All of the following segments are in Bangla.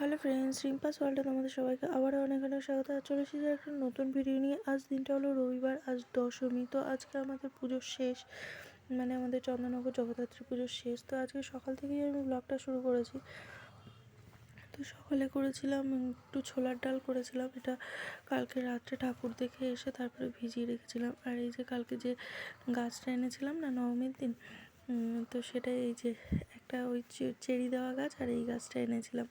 হ্যালো ফ্রেন্ডস রিম্পাস ওয়ার্ল্ডে তোমাদের সবাইকে আবারও অনেক অনেক স্বাগত। চলে এসেছি একটা নতুন ভিডিও নিয়ে। আজ দিনটা হলো রবিবার, আজ দশমী। তো আজকে আমাদের পুজোর শেষ মানে আমাদের চন্দননগর জগদ্ধাত্রী পুজোর শেষ। তো আজকে সকাল থেকেই আমি ব্লগটা শুরু করেছি। তো সকালে করেছিলাম, একটু ছোলার ডাল করেছিলাম। এটা কালকে রাত্রে ঠাকুর দেখে এসে তারপরে ভিজিয়ে রেখেছিলাম। আর এই যে কালকে যে গাছটা এনেছিলাম না, নবমীর দিন তো সেটা এই যে একটা ওই চেরি দেওয়া গাছ আর এই গাছটা এনেছিলাম।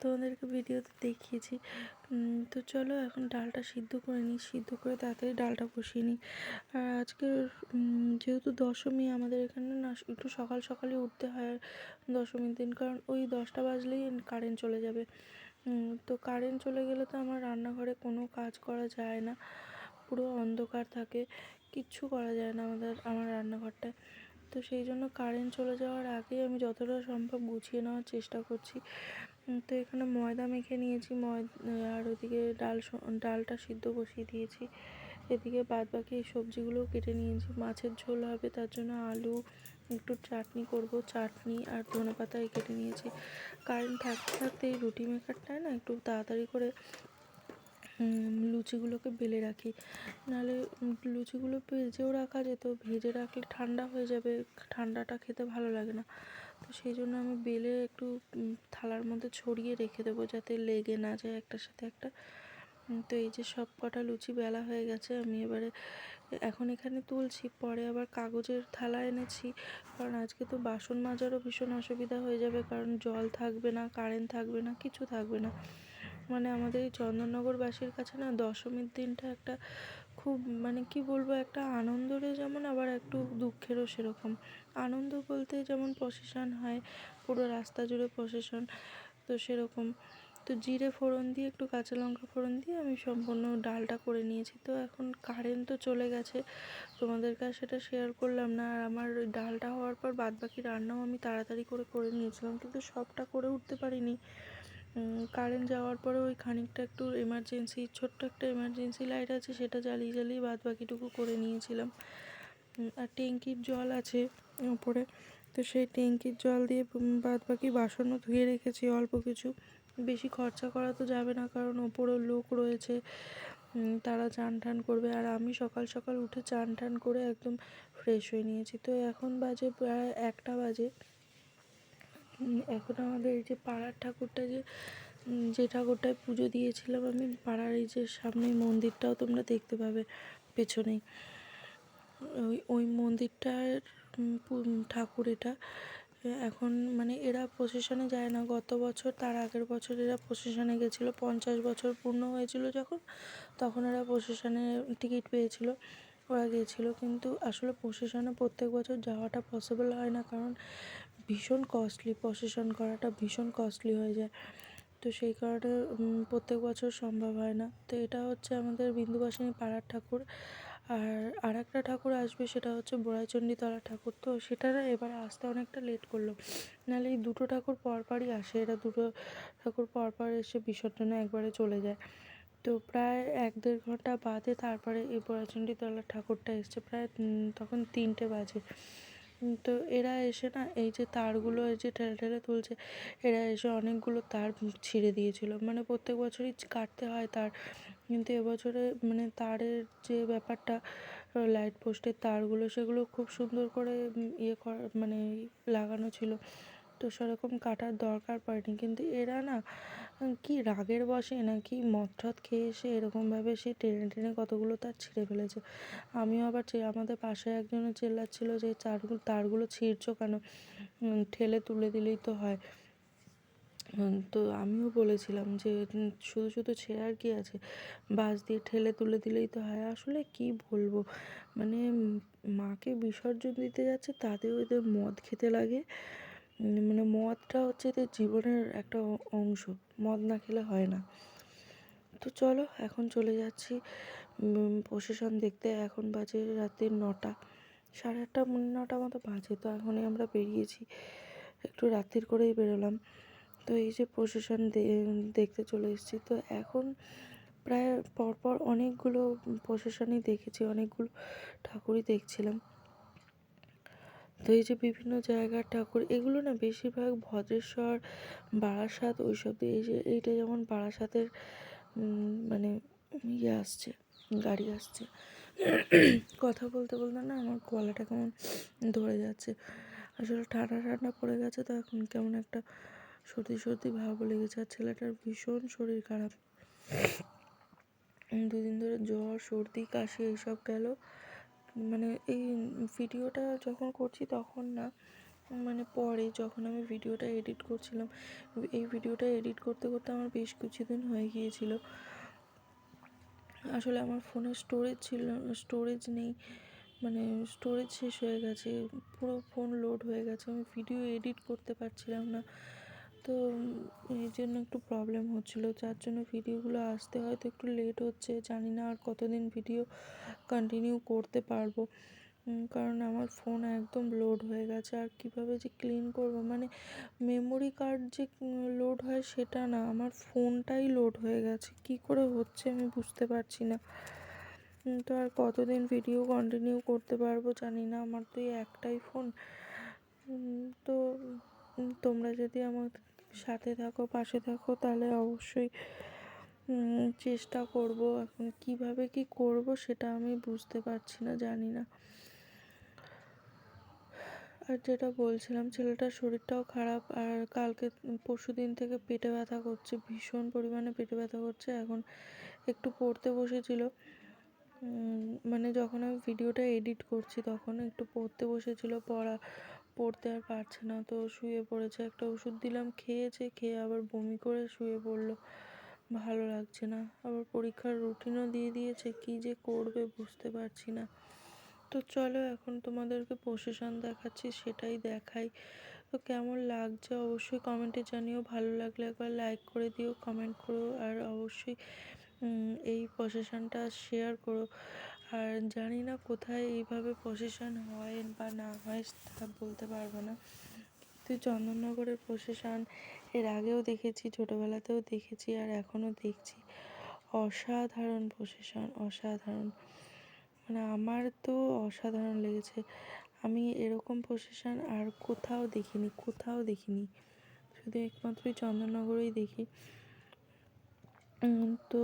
তোমাদেরকে ভিডিওতে দেখিয়েছি। তো চলো এখন ডালটা সিদ্ধ করে নিই, সিদ্ধ করে তাড়াতাড়ি ডালটা বসিয়ে নিই। আর আজকে যেহেতু দশমী, আমাদের এখানে না একটু সকাল সকালে উঠতে হয় দশমীর দিন, কারণ ওই দশটা বাজলেই কারেন্ট চলে যাবে। তো কারেন্ট চলে গেলে তো আমার রান্নাঘরে কোনো কাজ করা যায় না। পুরো অন্ধকার থাকে, কিচ্ছু করা যায় না আমাদের, আমার রান্নাঘরটায়। তো সেই জন্য কারেন্ট চলে যাওয়ার আগেই আমি যতটা সম্ভব গুছিয়ে নেওয়ার চেষ্টা করছি। তো এখানে ময়দা মেখে নিয়েছি, ময়দা, আর ওদিকে ডাল ডালটা সিদ্ধ বসিয়ে দিয়েছি। এদিকে বাদ বাকি সবজিগুলোও কেটে নিয়েছি। মাছের ঝোল হবে, তার জন্য আলু, একটু চাটনি করব, চাটনি আর ধনে পাতা কেটে নিয়েছি। কারেন্ট থাকতে থাকতে এই রুটি মেকারটায় না একটু তাড়াতাড়ি করে লুচিগুলোকে বেলে রাখি। নাহলে লুচিগুলো ভেজেও রাখা যেত, ভেজে রাখলে ঠান্ডা হয়ে যাবে, ঠান্ডাটা খেতে ভালো লাগে না। তো সেই জন্য আমি বেলে একটু থালার মধ্যে ছড়িয়ে রেখে দেবো যাতে লেগে না যায় একটার সাথে একটা। তো এই যে সব কটা লুচি বেলা হয়ে গেছে, আমি এবারে এখন এখানে তুলছি, পরে আবার কাগজের থালা এনেছি। কারণ আজকে তো বাসন মাজারও ভীষণ অসুবিধা হয়ে যাবে, কারণ জল থাকবে না, কারেন্ট থাকবে না, কিছু থাকবে না। মানে আমাদের এই চন্দননগরবাসীর কাছে না দশমীর দিনটা একটা খুব মানে কি বলব, একটা আনন্দেরও যেমন আবার একটু দুঃখেরও সেরকম। আনন্দ বলতে যেমন প্রসেশন হয়, পুরো রাস্তা জুড়ে প্রসেশন তো সেরকম। তো জিরে ফোড়ন দিয়ে, একটু কাঁচা লঙ্কা ফোড়ন দিয়ে আমি সম্পূর্ণ ডালটা করে নিয়েছি। তো এখন কারেন্ট তো চলে গেছে, তোমাদের কাছে সেটা শেয়ার করলাম না। আর আমার ডালটা হওয়ার পর বাদবাকি রান্নাও আমি তাড়াতাড়ি করে করে নিয়েছিলাম, কিন্তু সবটা করে উঠতে পারিনি। কারেন্ট যাওয়ার পরে ওই খানিকটা একটু এমার্জেন্সি ছোট্ট একটা এমার্জেন্সি লাইট আছে, সেটা জ্বালিয়ে জ্বালিয়ে বাদ বাকিটুকু করে নিয়েছিলাম। আর ট্যাঙ্কির জল আছে ওপরে, তো সেই ট্যাঙ্কির জল দিয়ে বাদ বাকি বাসনও ধুয়ে রেখেছি অল্প কিছু। বেশি খরচা করা তো যাবে না, কারণ ওপরেও লোক রয়েছে তারা চান টান করবে। আর আমি সকাল সকাল উঠে চান টান করে একদম ফ্রেশ হয়ে নিয়েছি। তো এখন বাজে প্রায় একটা বাজে। এখন আমাদের এই যে পাড়ার ঠাকুরটা যে যে ঠাকুরটায় পুজো দিয়েছিলাম আমি, পাড়ার এই যে সামনে মন্দিরটাও তোমরা দেখতে পাবে পেছনেই। ওই ওই মন্দিরটার ঠাকুর এটা। এখন মানে এরা প্রসেশনে যায় না। গত বছর, তার আগের বছর এরা প্রসেশনে গেছিল। পঞ্চাশ বছর পূর্ণ হয়েছিল যখন, তখন এরা প্রসেশনে টিকিট পেয়েছিল। ওরা গিয়েছিল কিন্তু আসলে প্রসেশনে প্রত্যেক বছর যাওয়াটা পসিবল হয় না। কারণ ভীষণ কস্টলি প্রসেশন করাটা ভীষণ কস্টলি হয়ে যায়। তো সেই কারণে প্রত্যেক বছর সম্ভব হয় না। তো এটা হচ্ছে আমাদের বিন্দুবাসিনী পাড়ার ঠাকুর। আর আর একটা ঠাকুর আসবে, সেটা হচ্ছে বোড়াইচণ্ডীতলা ঠাকুর। তো সেটা এবারে আসতে অনেকটা লেট করল। নাহলে এই দুটো ঠাকুর পরপরই আসে। এরা দুটো ঠাকুর পরপর এসে বিসর্জনে একবারে চলে যায়। তো প্রায় এক দেড় ঘণ্টা বাদে তারপরে এই বোড়াচণ্ডীতলার ঠাকুরটা এসছে। প্রায় তখন তিনটে বাজে। তো এরা এসে না, এই যে তারগুলো, এই যে ঠেলে ঠেলে তুলছে, এরা এসে অনেকগুলো তার ছিঁড়ে দিয়েছিল। মানে প্রত্যেক বছরই কাটতে হয় তার। কিন্তু এবছরে মানে তারের যে ব্যাপারটা, লাইট পোস্টের তারগুলো, সেগুলো খুব সুন্দর করে ইয়ে করা মানে লাগানো ছিল। তো সেরকম কাটার দরকার পড়েনি। কিন্তু এরা না কি রাগের বশে নাকি মদ টদ খেয়ে এসে এরকমভাবে সে টেনে টেনে কতগুলো তার ছিঁড়ে ফেলেছে? আমিও আবার আমাদের পাশে একজনও চেল্লাচ্ছিল যে তারগুলো তারগুলো ছিঁড়ছো কেন? ঠেলে তুলে দিলেই তো হয়। তো আমিও বলেছিলাম যে শুধু শুধু ছেঁড়ার কি আছে? বাস দিয়ে ঠেলে তুলে দিলেই তো হয়। আসলে কি বলব? মানে মাকে বিসর্জন দিতে যাচ্ছে, তাতেও এদের মদ খেতে লাগে। মানে মদটা হচ্ছে এদের জীবনের একটা অংশ। মদ না খেলে হয় না। তো চলো, এখন চলে যাচ্ছি। প্রসেশন দেখতে। এখন বাজে রাতের নটা। সাড়ে আটটা নটা মতো বাজে। তো এখনই আমরা বেরিয়েছি। একটু রাত্রির করেই বেরোলাম। তো এই যে প্রসেশন দেখতে চলে এসেছি। তো এখন প্রায় পরপর অনেকগুলো প্রসেশনই দেখেছি। অনেকগুলো ঠাকুরই দেখছিলাম। তো এই যে বিভিন্ন জায়গার ঠাকুর, এগুলো না বেশিরভাগ ভদ্রেশ্বর, বারাসাত ওইসব দিয়ে এই যে এইটা যেমন বারাসাতের মানে ইয়ে আসছে, গাড়ি আসছে। কথা বলতে বলতে না আমার গলাটা কেমন ধরে যাচ্ছে। আসলে ঠান্ডা ঠান্ডা পড়ে গেছে তো এখন কেমন একটা সর্দি সর্দি ভাব লেগেছে আর ছেলেটার ভীষণ শরীর খারাপ। দুদিন ধরে জ্বর, সর্দি, কাশি এইসব গেল। মানে এই ভিডিওটা যখন করছি তখন না মানে পরে যখন আমি ভিডিওটা এডিট করছিলাম, এই ভিডিওটা এডিট করতে করতে আমার বেশ কিছুদিন হয়ে গিয়েছিল। আসলে আমার ফোনে স্টোরেজ ছিল স্টোরেজ নেই মানে স্টোরেজ শেষ হয়ে গেছে, পুরো ফোন লোড হয়ে গেছে, আমি ভিডিও এডিট করতে পারছিলাম না। তো এই জন্য একটু প্রবলেম হচ্ছিল। যার জন্য ভিডিওগুলো আসতে হয়তো একটু লেট হচ্ছে, জানি না আর কতদিন ভিডিও কন্টিনিউ করতে পারব। কারণ আমার ফোন একদম লোড হয়ে গেছে। আর কীভাবে যে ক্লিন করব? মানে মেমোরি কার্ড যে লোড হয় সেটা না, আমার ফোনটাই লোড হয়ে গেছে। কি করে হচ্ছে আমি বুঝতে পারছি না। তো আর কতদিন ভিডিও কন্টিনিউ করতে পারব জানি না, আমার তো একটাই ফোন তো তোমরা যদি আমার সাথে থাকো, পাশে থাকো, তাহলে অবশ্যই চেষ্টা করব। এখন কীভাবে কি করব সেটা আমি বুঝতে পারছি না, জানি না। আর যেটা বলছিলাম, ছেলেটার শরীরটাও খারাপ, আর কালকে পরশু দিন থেকে পেটে ব্যথা করছে, ভীষণ পরিমাণে পেটে ব্যথা করছে। এখন একটু পড়তে বসেছিল। মানে যখন আমি ভিডিওটা এডিট করছি, তখন একটু পড়তে বসেছিল, পড়া পড়তে আর পারছে না। তো শুয়ে পড়েছে। একটা ওষুধ দিলাম, খেয়েছে, খেয়ে আবার বমি করে শুয়ে পড়ল। ভালো লাগছে না। আবার পরীক্ষার রুটিনও দিয়ে দিয়েছে। কি যে করবে বুঝতে পারছি না। তো চলো এখন তোমাদেরকে প্রসেশন দেখাচ্ছি, সেটাই দেখাই। তো কেমন লাগছে অবশ্যই কমেন্টে জানিও। ভালো লাগলে একবার লাইক করে দিও কমেন্ট করো। আর অবশ্যই এই প্রসেশনটা শেয়ার করো। আর জানি না কোথায় এইভাবে প্রসেশন হয় বা না হয় তা বলতে পারব না। কিন্তু চন্দননগরের প্রসেশন এর আগেও দেখেছি, ছোটোবেলাতেও দেখেছি আর এখনও দেখছি। অসাধারণ প্রসেশন অসাধারণ। মানে আমার তো অসাধারণ লেগেছে। আমি এরকম প্রসেশন আর কোথাও দেখিনি কোথাও দেখিনি। শুধু একমাত্রই চন্দননগরেই দেখি। তো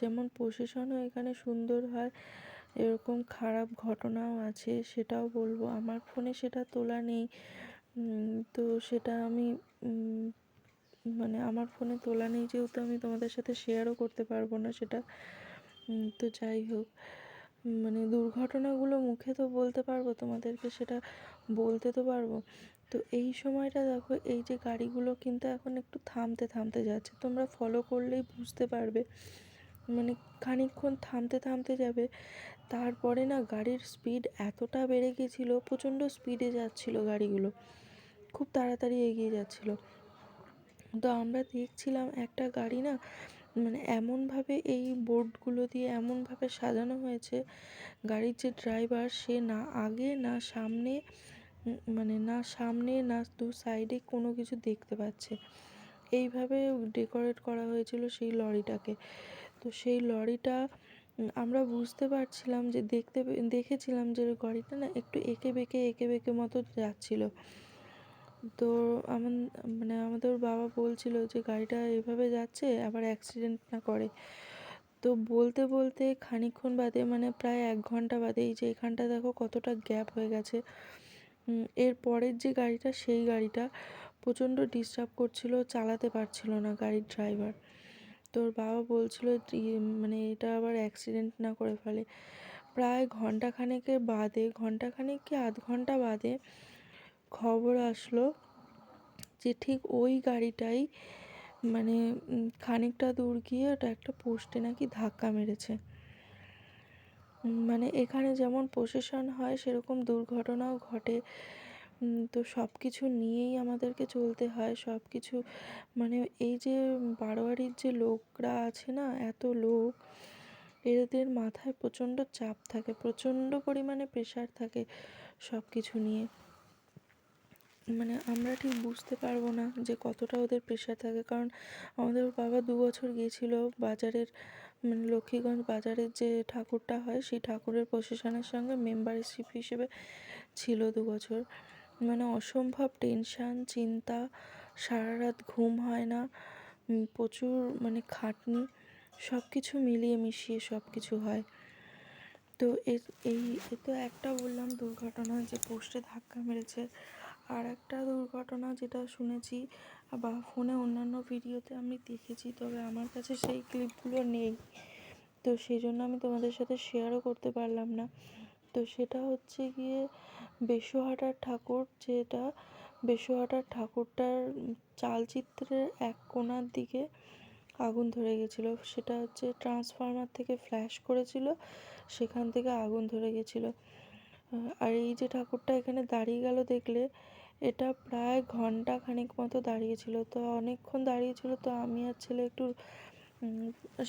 যেমন প্রসেশনও এখানে সুন্দর হয় এরকম খারাপ ঘটনাও আছে, সেটাও বলব। আমার ফোনে সেটা তোলা নেই। তো সেটা আমি মানে আমার ফোনে তোলা নেই যেহেতু আমি তোমাদের সাথে শেয়ারও করতে পারব না সেটা। তো যাই হোক মানে দুর্ঘটনাগুলো মুখে তো বলতে পারব, তোমাদেরকে সেটা বলতে তো পারব। তো এই সময়টা দেখো, এই যে গাড়িগুলো কিন্তু এখন একটু থামতে থামতে যাচ্ছে, তোমরা ফলো করলেই বুঝতে পারবে। মানে খানিকক্ষণ থামতে থামতে যাবে তারপরে না গাড়ির স্পিড এতটা বেড়ে গেছিল, প্রচণ্ড স্পিডে যাচ্ছিল গাড়িগুলো। খুব তাড়াতাড়ি এগিয়ে যাচ্ছিল। তো আমরা দেখছিলাম একটা গাড়ি না মানে এমনভাবে এই বোর্ডগুলো দিয়ে এমনভাবে সাজানো হয়েছে, গাড়ির যে ড্রাইভার সে না আগে না সামনে মানে না সামনে না দু সাইডে কোনো কিছু দেখতে পাচ্ছে। এইভাবে ডেকোরেট করা হয়েছিল সেই লরিটাকে। তো সেই লরিটা আমরা বুঝতে পারছিলাম যে দেখতে দেখেছিলাম যে গাড়িটা না একটু এঁকে বেঁকে এঁকে বেঁকে মতো যাচ্ছিল। তো আমার মানে আমাদের বাবা বলছিল যে গাড়িটা এভাবে যাচ্ছে আবার অ্যাক্সিডেন্ট না করে। তো বলতে বলতে খানিকক্ষণ বাদে মানে প্রায় এক ঘণ্টা বাদে এই যে এখানটা দেখো কতটা গ্যাপ হয়ে গেছে। এর পরের যে গাড়িটা, সেই গাড়িটা প্রচণ্ড ডিস্টার্ব করছিল, চালাতে পারছিল না গাড়ির ড্রাইভার তোর বাবা বলছিল মানে এটা আবার অ্যাক্সিডেন্ট না করে ফেলে। প্রায় ঘণ্টা খানেকের বাদে ঘণ্টা খানেক কি আধ ঘণ্টা বাদে খবর আসলো যে ঠিক ওই গাড়িটাই মানে খানিকটা দূর গিয়ে ওটা একটা পোস্টে নাকি ধাক্কা মেরেছে। মানে এখানে যেমন প্রসেশন হয় সেরকম দুর্ঘটনাও ঘটে। তো সব কিছু নিয়েই আমাদেরকে চলতে হয়। সব কিছু মানে এই যে বারোয়ারির যে লোকরা আছে না, এত লোক, এদের মাথায় প্রচণ্ড চাপ থাকে, প্রচণ্ড পরিমাণে প্রেশার থাকে সব কিছু নিয়ে। মানে আমরা ঠিক বুঝতে পারব না যে কতটা ওদের প্রেশার থাকে। কারণ আমাদের বাবা দু বছর গিয়েছিল বাজারের মানে লক্ষ্মীগঞ্জ বাজারের যে ঠাকুরটা হয়, সেই ঠাকুরের প্রসেশনের সঙ্গে মেম্বারশিপ হিসেবে ছিল দু বছর। মানে অসম্ভব টেনশান, চিন্তা সারা রাত ঘুম হয় না প্রচুর মানে খাটনি সব কিছু মিলিয়ে মিশিয়ে সব কিছু হয়। তো এই, এ তো একটা বললাম দুর্ঘটনা যে পোস্টে ধাক্কা মেরেছে। আর একটা দুর্ঘটনা যেটা শুনেছি বা ফোনে অন্যান্য ভিডিওতে আমি দেখেছি, তবে আমার কাছে সেই ক্লিপগুলো নেই। তো সেই জন্য আমি তোমাদের সাথে শেয়ারও করতে পারলাম না। তো সেটা হচ্ছে গিয়ে বেশুহাটার ঠাকুর যেটা বেশুহাটার ঠাকুরটার চালচিত্রের এক কোণার দিকে আগুন ধরে গেছিল। সেটা হচ্ছে ট্রান্সফরমার থেকে ফ্ল্যাশ করেছিল, সেখান থেকে আগুন ধরে গেছিল। আর এই যে ঠাকুরটা এখানে দাঁড়িয়ে গেল দেখলে, এটা প্রায় ঘণ্টা খানিক মতো দাঁড়িয়েছিল। তো অনেকক্ষণ দাঁড়িয়েছিল তো আমি আর ছেলে একটু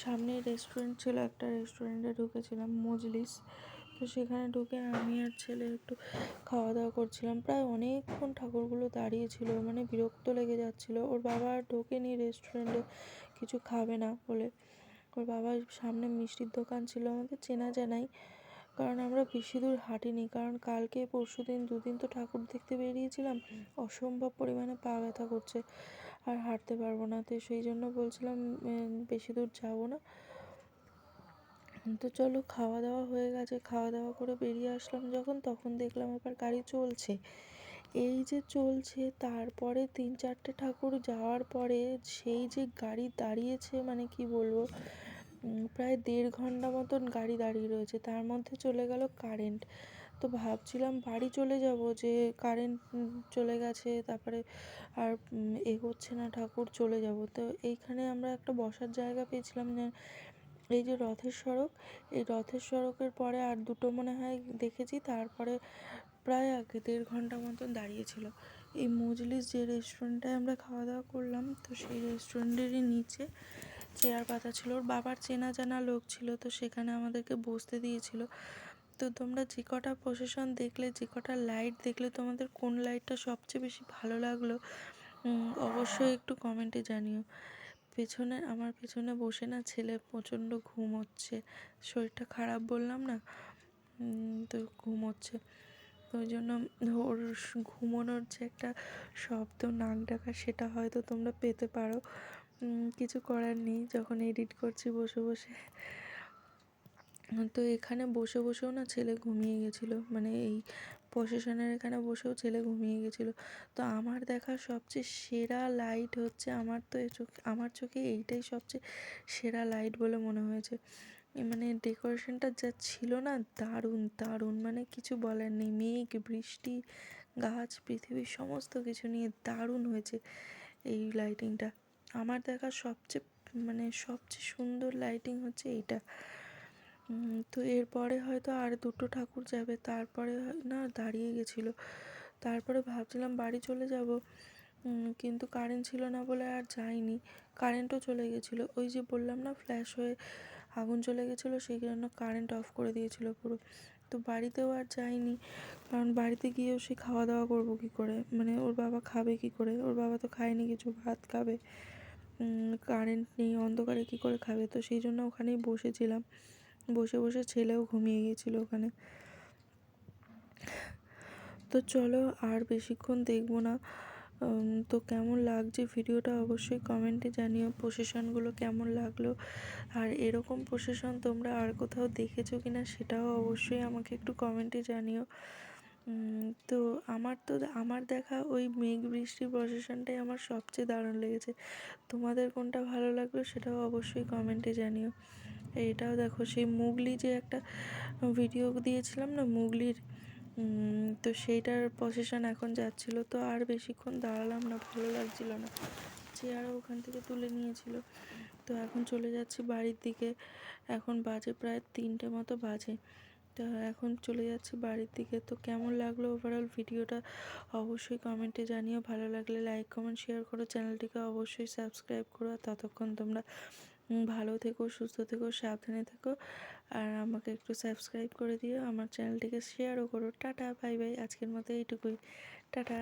সামনে রেস্টুরেন্ট ছিল, একটা রেস্টুরেন্টে ঢুকেছিলাম, মজলিস। তো সেখানে ঢুকে আমি আর ছেলে একটু খাওয়া দাওয়া করছিলাম। প্রায় অনেকক্ষণ ঠাকুরগুলো দাঁড়িয়ে ছিল মানে বিরক্ত লেগে যাচ্ছিল। ওর বাবা আর ঢোকেনি রেস্টুরেন্টে কিছু খাবে না বলে। ওর বাবার সামনে মিষ্টির দোকান ছিল, আমাদের চেনা জানাই। কারণ আমরা বেশি দূর হাঁটিনি, কারণ কালকে পরশু দিন দুদিন তো ঠাকুর দেখতে বেরিয়েছিলাম। অসম্ভব পরিমাণে পা ব্যথা করছে, আর হাঁটতে পারব না। তো সেই জন্য বলছিলাম বেশি দূর যাব না। তো চলো খাওয়া দাওয়া হয়ে গেছে। খাওয়া দাওয়া করে বেরিয়ে আসলাম যখন, তখন দেখলাম আবার গাড়ি চলছে। এই যে চলছে, তারপরে তিন চারটে ঠাকুর যাওয়ার পরে সেই যে গাড়ি দাঁড়িয়েছে মানে কি বলব প্রায় দেড় ঘণ্টা মতন গাড়ি দাঁড়িয়ে রয়েছে। তার মধ্যে চলে গেল কারেন্ট। তো ভাবছিলাম বাড়ি চলে যাব যে কারেন্ট চলে গেছে, তারপরে আর এগোচ্ছে না ঠাকুর, চলে যাব। তো এইখানে আমরা একটা বসার জায়গা পেয়েছিলাম যে এই যে রথের সড়ক, এই রথের সড়কের পরে আর দুটো মনে হয় দেখেছি, তারপরে প্রায় আগে দেড় ঘণ্টা মতন দাঁড়িয়েছিল এই মজলিস যে রেস্টুরেন্টটায় আমরা খাওয়া দাওয়া করলাম, তো সেই রেস্টুরেন্টেরই নিচে চেয়ার পাতা ছিল। ওর বাবার চেনা জানা লোক ছিল, তো সেখানে আমাদেরকে বসতে দিয়েছিল। তো তোমরা যে কটা প্রসেশন দেখলে, যে কটা লাইট দেখলে, তোমাদের কোন লাইটটা সবচেয়ে বেশি ভালো লাগল অবশ্যই একটু কমেন্টে জানিও। পেছনে, আমার পেছনে বসে না ছেলে প্রচণ্ড ঘুম হচ্ছে। শরীরটা খারাপ বললাম না? তো ঘুম হচ্ছে। ওই জন্য ওর ঘুমোনোর যে একটা শব্দ, নাক ডাকা, সেটা হয়তো তোমরা পেতে পারো। কিছু করার নেই, যখন এডিট করছি বসে বসে। তো এখানে বসে বসেও না ছেলে ঘুমিয়ে গেছিল। মানে এই প্রসেশনের এখানে বসেও ছেলে ঘুমিয়ে গেছিল। তো আমার দেখা সবচেয়ে সেরা লাইট হচ্ছে আমার তো এ চোখ, আমার চোখে এইটাই সবচেয়ে সেরা লাইট বলে মনে হয়েছে। মানে ডেকোরেশনটা যা ছিল না, দারুণ দারুণ। মানে কিছু বলার নেই। মেঘ, বৃষ্টি, গাছ পৃথিবীর সমস্ত কিছু নিয়ে দারুণ হয়েছে এই লাইটিংটা আমার দেখা সবচেয়ে মানে সবচেয়ে সুন্দর লাইটিং হচ্ছে এইটা। তো এরপরে হয়তো আর দুটো ঠাকুর যাবে। তারপরে না, দাঁড়িয়ে গেছিল। তারপরে ভাবছিলাম বাড়ি চলে যাব কিন্তু কারেন্ট ছিল না বলে আর যাইনি। কারেন্টও চলে গেছিল। ওই যে বললাম না ফ্ল্যাশ হয়ে আগুন চলে গেছিল, সেই জন্য কারেন্ট অফ করে দিয়েছিল পুরো। তো বাড়িতেও আর যাইনি, কারণ বাড়িতে গিয়েও সে খাওয়া দাওয়া করব কী করে? মানে ওর বাবা খাবে কী করে? ওর বাবা তো খায়নি কিছু, ভাত খাবে। কারেন্ট নেই, অন্ধকারে কী করে খাবে? তো সেই জন্য ওখানেই বসেছিলাম। বসে বসে ছেলেও ঘুমিয়ে গিয়েছিল ওখানে। তো চলো আর বেশিক্ষণ দেখব না। তো কেমন লাগছে ভিডিওটা অবশ্যই কমেন্টে জানিও প্রসেশনগুলো কেমন লাগল? আর এরকম প্রসেশন তোমরা আর কোথাও দেখেছ কি না সেটাও অবশ্যই আমাকে একটু কমেন্টে জানিও। তো আমার তো, আমার দেখা ওই মেঘ বৃষ্টি প্রসেশনটাই আমার সবচেয়ে দারুণ লেগেছে। তোমাদের কোনটা ভালো লাগল সেটাও অবশ্যই কমেন্টে জানিও। এটাও দেখো, সেই মুগলি যে একটা ভিডিও দিয়েছিলাম না, মুগলির তো সেইটার প্রসেশন এখন যাচ্ছিল, তো আর বেশিক্ষণ দাঁড়ালাম না, ভালো লাগছিল না। চেয়ারও ওখান থেকে তুলে নিয়েছিল। তো এখন চলে যাচ্ছি বাড়ির দিকে, এখন বাজে প্রায় তিনটে মতো বাজে। তো এখন চলে যাচ্ছি বাড়ির দিকে, তো কেমন লাগল ওভারঅল ভিডিওটা অবশ্যই কমেন্টে জানিও। ভালো লাগলে লাইক কমেন্ট শেয়ার করো। চ্যানেলটিকে অবশ্যই সাবস্ক্রাইব করো। আর ততক্ষণ তোমরা ভালো থেকো, সুস্থ থেকো, সাবধানে থেকো। আর আমাকে একটু সাবস্ক্রাইব করে দিও, আমার চ্যানেলটিকে শেয়ারও করো। Tata, bye bye. আজকের মতো এইটুকুই। টাটা।